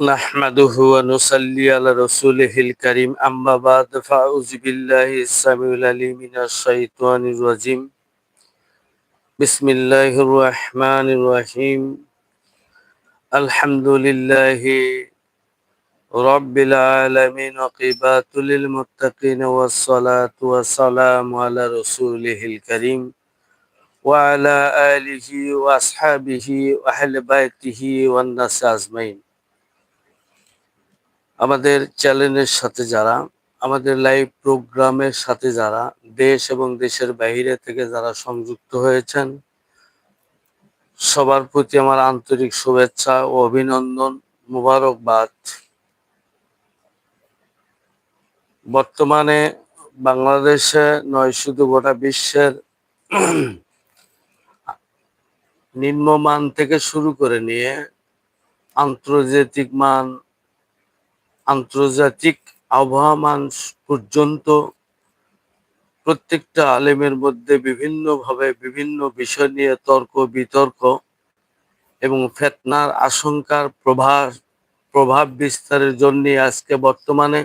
نحمده ونصلي على رسوله الكريم أما بعد فأعوذ بالله السميع العليم من الشيطان الرجيم بسم الله الرحمن الرحيم الحمد لله رب العالمين وقبات للمتقين والصلاة والسلام على رسوله الكريم وعلى آله وأصحابه وأهل بيته والناس أجمعين আমাদের চ্যানেলের সাথে যারা, আমাদের লাইভ প্রোগ্রামের সাথে যারা, দেশ এবং দেশের বাইরে থেকে যারা সংযুক্ত হয়েছেন, সবার প্রতি আমার আন্তরিক শুভেচ্ছা ও অভিনন্দন, মুবারকবাদ। বর্তমানে বাংলাদেশে নয়, শুধু গোটা বিশ্বের নিম্নমান থেকে শুরু করে নিয়ে আন্তর্জাতিক মান আন্তর্জাতিক আবহাওয়া মান পর্যন্ত প্রত্যেকটা আলেমের মধ্যে বিভিন্নভাবে বিভিন্ন বিষয় নিয়ে তর্ক, বিতর্ক এবং ফেতনার আশঙ্কার প্রভাব প্রভাব বিস্তারের জন্য আজকে বর্তমানে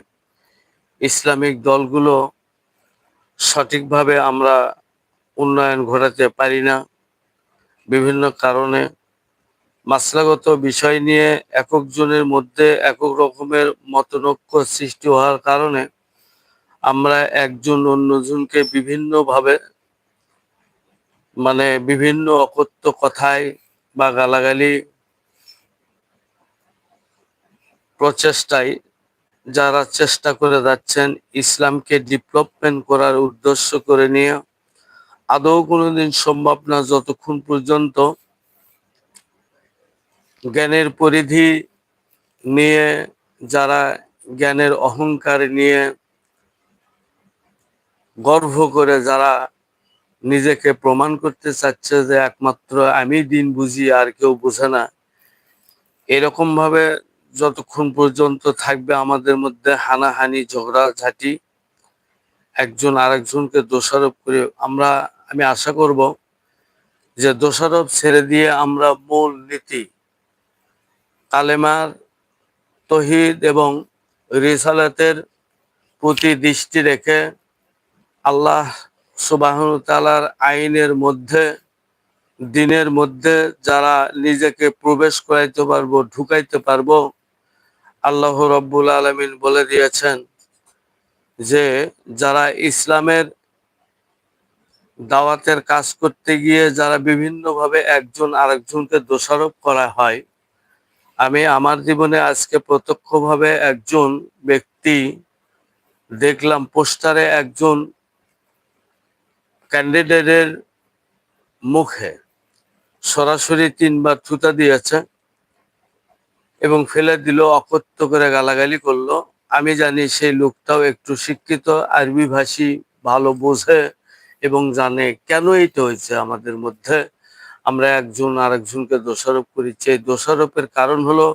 ইসলামিক দলগুলো সঠিকভাবে আমরা উন্নয়ন ঘটাতে পারি না। বিভিন্ন কারণে মাসলাগত বিষয় নিয়ে একক জনের মধ্যে একক রকমের মতনৈক্য সৃষ্টি হওয়ার কারণে আমরা একজন অন্যজনকে বিভিন্নভাবে মানে বিভিন্ন অকথ্য কথায় বা গালাগালি প্রচেষ্টায় যারা চেষ্টা করে যাচ্ছেন ইসলামকে ডেভেলপমেন্ট করার উদ্দেশ্য করে নিয়ে, আদৌ কোনোদিন সম্ভব না যতক্ষণ পর্যন্ত জ্ঞানের পরিধি নিয়ে, যারা জ্ঞানের অহংকার নিয়ে গর্ব করে, যারা নিজেকে প্রমাণ করতে চাচ্ছে যে একমাত্র আমি দিন বুঝি, আর কেউ বুঝে না এরকম ভাবে যতক্ষণ পর্যন্ত থাকবে আমাদের মধ্যে হানাহানি ঝগড়া ঝাঁটি একজন আরেকজনকে দোষারোপ করে, আমরা, আমি আশা করব যে দোষারোপ ছেড়ে দিয়ে আমরা মূল নীতি কালেমার তহিদ এবং রিসালাতের প্রতি দৃষ্টি রেখে আল্লাহ সুবাহ তালার আইনের মধ্যে, দিনের মধ্যে যারা নিজেকে প্রবেশ করাইতে পারব, ঢুকাইতে পারব, আল্লাহ রব্বুল আলমিন বলে দিয়েছেন যে, যারা ইসলামের দাওয়াতের কাজ করতে গিয়ে যারা বিভিন্নভাবে একজন আরেকজনকে দোষারোপ করা হয় আমি আমার জীবনে আজকে প্রত্যক্ষভাবে একজন ব্যক্তি দেখলাম, পোস্টারে একজন ক্যান্ডিডেটের মুখে সরাসরি তিনবার থুতা দিয়েছে এবং ফেলে দিল, অকথ্য করে গালাগালি করল। আমি জানি সেই লোকটাও একটু শিক্ষিত, আরবি ভাষী, ভালো বোঝে এবং জানে কেন এইটা হয়েছে আমাদের মধ্যে। আমরা একজন আরেকজনকে দোষারোপ করি এই দোষারোপের কারণ হলো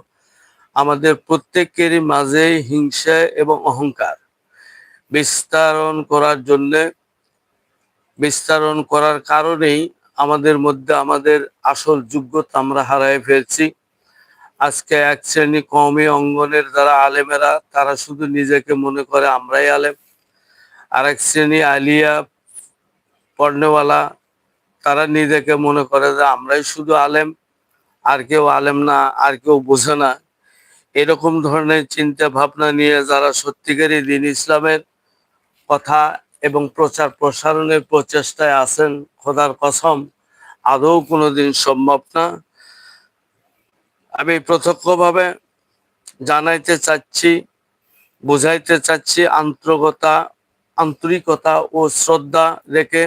আমাদের প্রত্যেকেরই মাঝে হিংসা এবং অহংকার। বিস্তারণ করার জন্যে, বিস্তারণ করার কারণেই আমাদের মধ্যে আমাদের আসল যোগ্যতা আমরা হারাই ফেলছি। আজকে এক শ্রেণি কমই অঙ্গনের যারা আলেমেরা, তারা শুধু নিজেকে মনে করে আমরাই আলেম। আরেক শ্রেণি আলিয়া পর্নেওয়ালা তারা নিজেকে মনে করে যে আমরাই শুধু আলেম, আর কেউ আলেম না, আর কেউ বোঝে না। এরকম ধরনের চিন্তা ভাবনা নিয়ে যারা সত্যিকারই দিন ইসলামের কথা এবং প্রচার প্রসারণের প্রচেষ্টায় আছেন, খোদার কসম, আদৌ কোনোদিন সম্ভব না। আমি প্রত্যক্ষভাবে জানাইতে চাচ্ছি, বুঝাইতে চাচ্ছি আন্তরিকতা আন্তরিকতা ও শ্রদ্ধা রেখে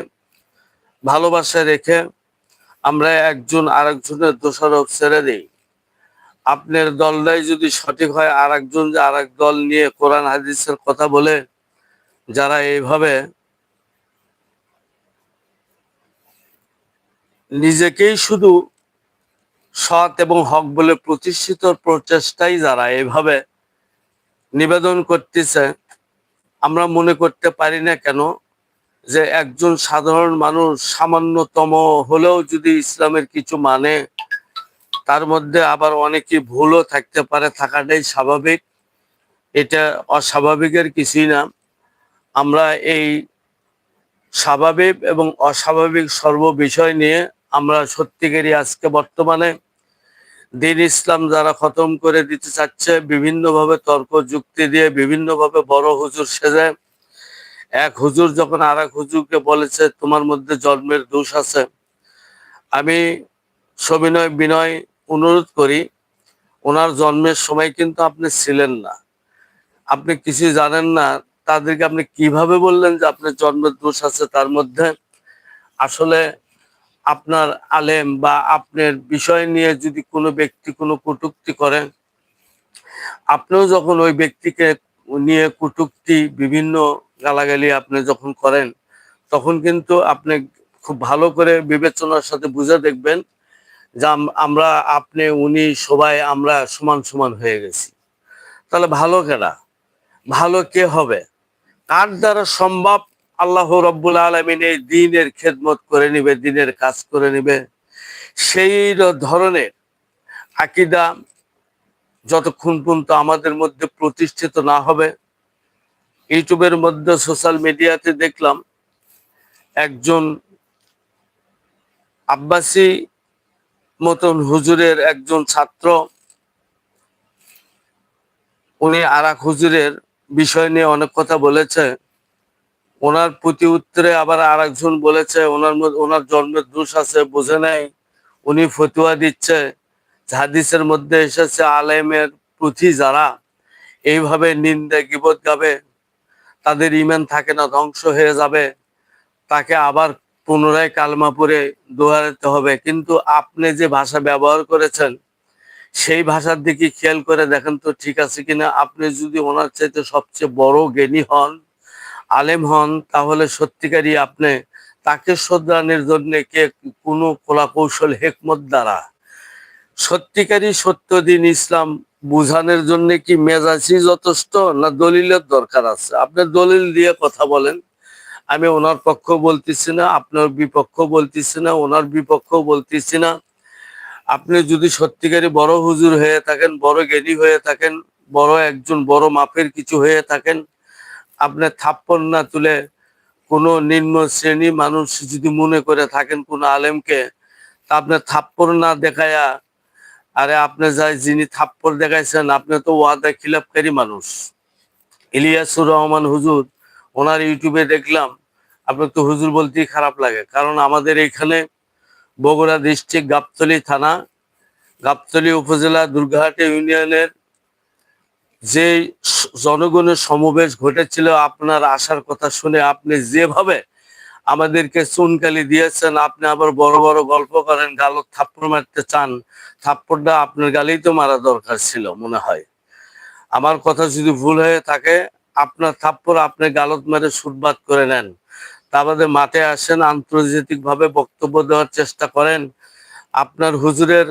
ভালোবাসা রেখে আমরা একজন আরেকজনের দোষারোপ ছেড়ে দিই। আপনার দলটাই যদি সঠিক হয় আর একজন যে আর দল নিয়ে কোরআন হাদিসের কথা বলে, যারা এইভাবে নিজেকেই শুধু সৎ এবং হক বলে প্রতিষ্ঠিত প্রচেষ্টাই যারা এভাবে নিবেদন করতেছে, আমরা মনে করতে পারি না কেন যে একজন সাধারণ মানুষ সামান্যতম হলেও যদি ইসলামের কিছু মানে তার মধ্যে আবার অনেকে ভুলও থাকতে পারে, থাকাটাই স্বাভাবিক। এটা অস্বাভাবিকের কিছুই না। আমরা এই স্বাভাবিক এবং অস্বাভাবিক সর্ব বিষয় নিয়ে আমরা সত্যিকারই আজকে বর্তমানে দিন ইসলাম যারা খতম করে দিতে চাচ্ছে, বিভিন্নভাবে তর্ক যুক্তি দিয়ে, বিভিন্নভাবে বড় হুজুর সেজে এক হুজুর যখন আর এক হুজুরকে বলেছে, তোমার মধ্যে জন্মের দোষ আছে। আমি সবিনয় বিনয় অনুরোধ করি, ওনার জন্মের সময় কিন্তু আপনি ছিলেন না। আপনি কিছু জানেন না, তাদেরকে আপনি কীভাবে বললেন যে আপনার জন্মের দোষ আছে তার মধ্যে? আসলে আপনার আলেম বা আপনার বিষয় নিয়ে যদি কোনো ব্যক্তি কোনো কটুক্তি করে, আপনিও যখন ওই ব্যক্তিকে নিয়ে কটুক্তি বিভিন্ন গালাগালি আপনি যখন করেন, তখন কিন্তু আপনি খুব ভালো করে বিবেচনার সাথে বুঝে দেখবেন যে আমরা, আপনি, উনি, সবাই আমরা সমান সমান হয়ে গেছি। তাহলে ভালো কেনা ভালো কে হবে? কার দ্বারা সম্ভব? আল্লাহ রব্বুল আলমিন এই দিনের খেদমত করে নিবে, দিনের কাজ করে নিবে। সেই ধরনের আকিদা যতক্ষণ পর্যন্ত আমাদের মধ্যে প্রতিষ্ঠিত না হবে ইউটিউবের মধ্যে সোশ্যাল মিডিয়াতে দেখলাম একজন আব্বাসী মতন হুজুরের একজন ছাত্র, উনি আরাক হুজুরের বিষয় নিয়ে অনেক কথা বলেছে। ওনার প্রতি উত্তরে আবার আর একজন বলেছে, ওনার মধ্যে, ওনার জন্মের দোষ আছে, বোঝে নাই। উনি ফতুয়া দিচ্ছে, হাদিসের মধ্যে এসেছে, আলেমের পুঁথি যারা এইভাবে নিন্দে গিবত গাবে। তাদের ইমান থাকে না, ধ্বংস হয়ে যাবে। তাকে আবার পুনরায় কালমা পরে দোহারাতে হবে। কিন্তু আপনি যে ভাষা ব্যবহার করেছেন, সেই ভাষার দিকে খেয়াল করে দেখেন তো ঠিক আছে কিনা। আপনি যদি ওনার চাইতে সবচেয়ে বড় জ্ঞানী হন, আলেম হন, তাহলে সত্যিকারই আপনি তাকে শ্রদ্ধানের জন্য কে কোনো কলা কৌশল হেকমত দ্বারা। সত্যিকারই সত্য দিন ইসলাম বুঝানোর জন্য কি মেজাজি যথেষ্ট না দলিলের দরকার আছে? আপনি দলিল দিয়ে কথা বলেন। আমি ওনার পক্ষ বলতেছি না, আপনার বিপক্ষ বলতেছি না, ওনার বিপক্ষ বলতেছি না। আপনি যদি সত্যিকারী বড় হুজুর হয়ে থাকেন, বড় জ্ঞানী হয়ে থাকেন, বড় একজন বড় মাপের কিছু হয়ে থাকেন, আপনি থাপ্পড় না তুলে কোনো নিম্ন শ্রেণি মানুষ যদি মনে করে থাকেন, কোনো আলেমকে, তা আপনি থাপ্পড় না দেখায়া আরে আপনি যাই যিনি থাপ্পড় দেখাইছেন, আপনি তো ওয়াদা খিলাপকারী মানুষ। ইলিয়াসুর রহমান হুজুর, ওনার ইউটিউবে দেখলাম, আপনার তো হুজুর বলতেই খারাপ লাগে। কারণ আমাদের এখানে বগুড়া ডিস্ট্রিক্ট গাবতলী থানা, গাবতলী উপজেলা দুর্গাহাটি ইউনিয়নের যে জনগণের সমাবেশ ঘটেছিল, আপনার আসার কথা শুনে আপনি যেভাবে আমাদেরকে চুনকালি দিয়েছেন। আপনি আবার বড় বড় গল্প করেন, গালত থাপ্পড় মারতে চান। থাপ্পড়টা আপনার গালেই তো মারা দরকার ছিল মনে হয়। আমার কথা যদি ভুল হয়ে থাকে, আপনার থাপ্পড় আপনি গালত মেরে সুরবাদ করে নেন। তা বাদে মাঠে আসেন আন্তর্জাতিক ভাবে বক্তব্য দেওয়ার চেষ্টা করেন। আপনার হুজুরের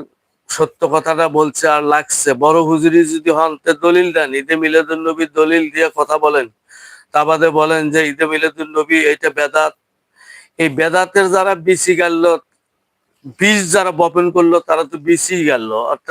সত্য কথাটা বলছে আর লাগছে। বড় হুজুরি যদি হন, তে দলিল দেন। ঈদে মিলাদুল নবীর দলিল দিয়ে কথা বলেন। তা বাদে বলেন যে, ঈদে মিলাদুল নবী এটা বেদাত এই বেদাতের যারা বিসি গেল বীজ যারা বপন করল তারা তো বিসি গেল অর্থাৎ